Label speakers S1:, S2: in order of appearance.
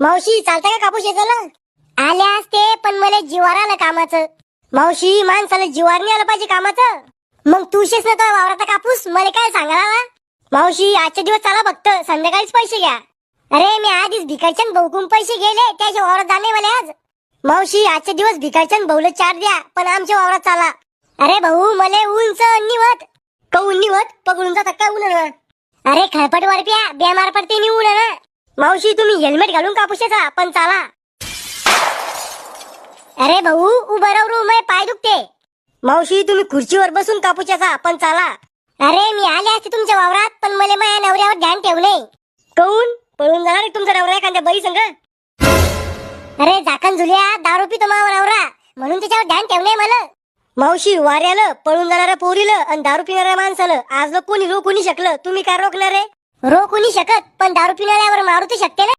S1: मावशी चालतं का कापूस येतो आले असते पण मला जीवार आलं कामाचं. मावशी माणसाला जीवार नाही आलं पाहिजे कामाचं. मग तू शेस ना तो वावराचा कापूस? मला काय सांगायला मावशी आजचे दिवस चला फक्त. संध्याकाळीच पैसे घ्या. अरे मी आधीच भिकायच्या बहुकून पैसे गेले त्याच्या वावरात जाणे मला आज. मावशी आजचे दिवस भिकायच्या भाऊला चार द्या पण आमच्या वावरात चाला. अरे भाऊ मला उंच निवत. कऊन निवत? पकडून जातात काय उन्हा अरे खळपट वरप्या बेमार पडते मी उन्हा ना मावशी तुम्ही हेल्मेट घालून कापूस पण चाला. अरे भाऊ उभं राहू मै पाय दुखते. मावशी तुम्ही खुर्चीवर बसून कापूच्याचा पण चाला. अरे मी आले असते तुमच्या वावरात पण मला माझ्या नवऱ्यावर ध्यान ठेवले कौन पळून जाणार तुमचा नवरा एखाद्या बाई संग? अरे झाकण झुल्या दारू पितो मावा नवरा. म्हणून त्याच्यावर ध्यान ठेवलंय मला. मावशी वाऱ्याला पळून जाणाऱ्या पोरीला आणि दारू पिणाऱ्या माणसाला आज कोणी रोखू नाही शकलं. तुम्ही काय रोखणार आहे? रोखू नाही शकत पण दारू पिण्यावर मारू तर शकते ना?